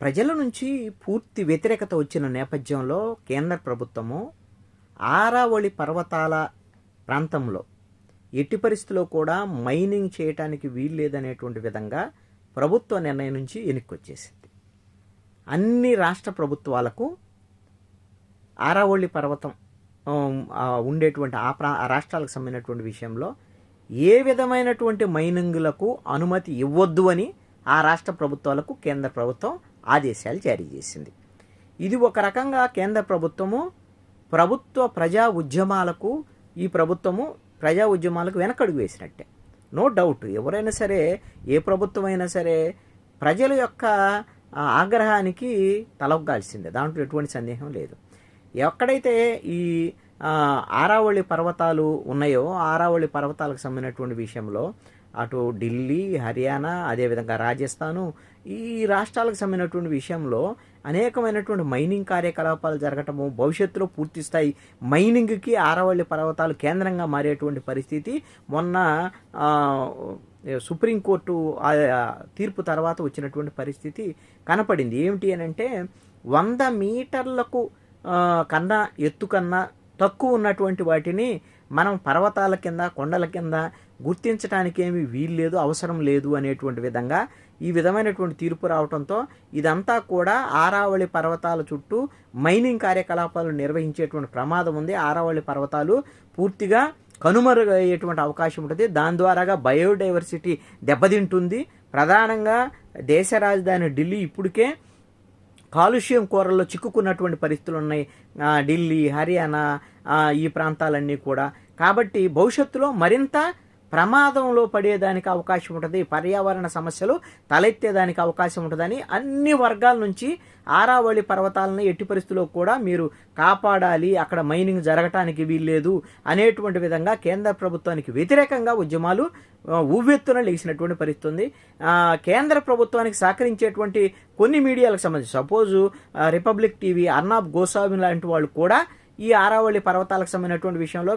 ప్రజల నుంచి పూర్తి వ్యతిరేకత వచ్చిన నేపథ్యంలో కేంద్ర ప్రభుత్వము ఆరావళి పర్వతాల ప్రాంతంలో ఎట్టి పరిస్థితిలో కూడా మైనింగ్ చేయటానికి వీల్లేదనేటువంటి విధంగా ప్రభుత్వ నిర్ణయం నుంచి వెనక్కొచ్చేసింది అన్ని రాష్ట్ర ప్రభుత్వాలకు ఆరావళి పర్వతం ఆ, ఉండేటువంటి ఆ ప్రా రాష్ట్రాలకు సంబంధించినటువంటి విషయంలో ఏ విధమైనటువంటి మైనింగులకు అనుమతి ఇవ్వద్దు అని ఆ రాష్ట్ర ప్రభుత్వాలకు కేంద్ర ప్రభుత్వం ఆదేశాలు జారీ చేసింది. ఇది ఒక రకంగా కేంద్ర ప్రభుత్వము ప్రభుత్వ ప్రజా ఉద్యమాలకు ఈ ప్రభుత్వము ప్రజా ఉద్యమాలకు వెనకడుగు వేసినట్టే. నో డౌట్ ఎవరైనా సరే ఏ ప్రభుత్వం అయినా సరే ప్రజల యొక్క ఆగ్రహానికి తలొగ్గాల్సిందే. దాంట్లో ఎటువంటి సందేహం లేదు. ఎక్కడైతే ఈ ఆరావళి పర్వతాలు ఉన్నాయో ఆరావళి పర్వతాలకు సంబంధించినటువంటి విషయంలో అటు ఢిల్లీ హర్యానా అదేవిధంగా రాజస్థాను ఈ రాష్ట్రాలకు సంబంధించినటువంటి విషయంలో అనేకమైనటువంటి మైనింగ్ కార్యకలాపాలు జరగటము భవిష్యత్తులో పూర్తి స్థాయి మైనింగ్కి ఆరావళి పర్వతాలు కేంద్రంగా మారేటువంటి పరిస్థితి మొన్న సుప్రీంకోర్టు తీర్పు తర్వాత వచ్చినటువంటి పరిస్థితి కనపడింది. ఏమిటి అని అంటే వంద మీటర్లకు కన్నా ఎత్తు కన్నా తక్కువ ఉన్నటువంటి వాటిని మనం పర్వతాల కింద కొండల కింద గుర్తించడానికి ఏమి వీల్లేదు అవసరం లేదు అనేటువంటి విధంగా ఈ విధమైనటువంటి తీర్పు రావడంతో ఇదంతా కూడా ఆరావళి పర్వతాల చుట్టూ మైనింగ్ కార్యకలాపాలు నిర్వహించేటువంటి ప్రమాదం ఉంది. ఆరావళి పర్వతాలు పూర్తిగా కనుమరుగయ్యేటువంటి అవకాశం ఉంటుంది. దాని ద్వారాగా బయోడైవర్సిటీ దెబ్బతింటుంది. ప్రధానంగా దేశ రాజధాని ఢిల్లీ ఇప్పటికే కాలుష్యం కూరల్లో చిక్కుకున్నటువంటి పరిస్థితులు ఉన్నాయి. ఢిల్లీ హర్యానా ఈ ప్రాంతాలన్నీ కూడా. కాబట్టి భవిష్యత్తులో మరింత ప్రమాదంలో పడేదానికి అవకాశం ఉంటుంది. పర్యావరణ సమస్యలు తలెత్తేదానికి అవకాశం ఉంటుందని అన్ని వర్గాల నుంచి ఆరావళి పర్వతాలను ఎట్టి పరిస్థితుల్లో కూడా మీరు కాపాడాలి. అక్కడ మైనింగ్ జరగటానికి వీల్లేదు అనేటువంటి విధంగా కేంద్ర ప్రభుత్వానికి వ్యతిరేకంగా ఉద్యమాలు ఉవ్వెత్తున లేచినటువంటి పరిస్థితి ఉంది. కేంద్ర ప్రభుత్వానికి సహకరించేటువంటి కొన్ని మీడియాలకు సంబంధించి suppose Republic TV Arnab Goswami లాంటి వాళ్ళు కూడా ఈ ఆరావళి పర్వతాలకు సంబంధించినటువంటి విషయంలో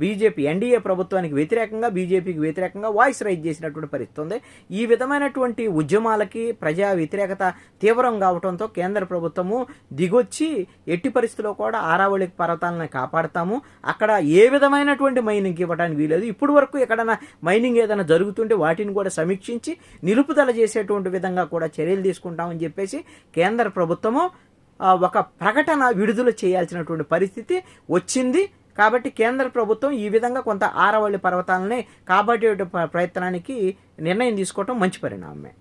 బీజేపీ ఎన్డీఏ ప్రభుత్వానికి వ్యతిరేకంగా బీజేపీకి వ్యతిరేకంగా వాయిస్ రైజ్ చేసినటువంటి పరిస్థితి ఉంది. ఈ విధమైనటువంటి ఉద్యమాలకి ప్రజా వ్యతిరేకత తీవ్రం కావడంతో కేంద్ర ప్రభుత్వము దిగొచ్చి ఎట్టి పరిస్థితిలో కూడా ఆరావళి పర్వతాలను కాపాడతాము. అక్కడ ఏ విధమైనటువంటి మైనింగ్ ఇవ్వడానికి వీలేదు ఇప్పుడు వరకు ఎక్కడైనా మైనింగ్ ఏదైనా జరుగుతుంటే వాటిని కూడా సమీక్షించి నిలుపుదల చేసేటువంటి విధంగా కూడా చర్యలు తీసుకుంటామని చెప్పేసి కేంద్ర ప్రభుత్వము ఒక ప్రకటన విడుదల చేయాల్సినటువంటి పరిస్థితి వచ్చింది. కాబట్టి కేంద్ర ప్రభుత్వం ఈ విధంగా కొంత ఆరవల్లి పర్వతాలని కాపాడే ప్రయత్నానికి నిర్ణయం తీసుకోవటం మంచి పరిణామమే.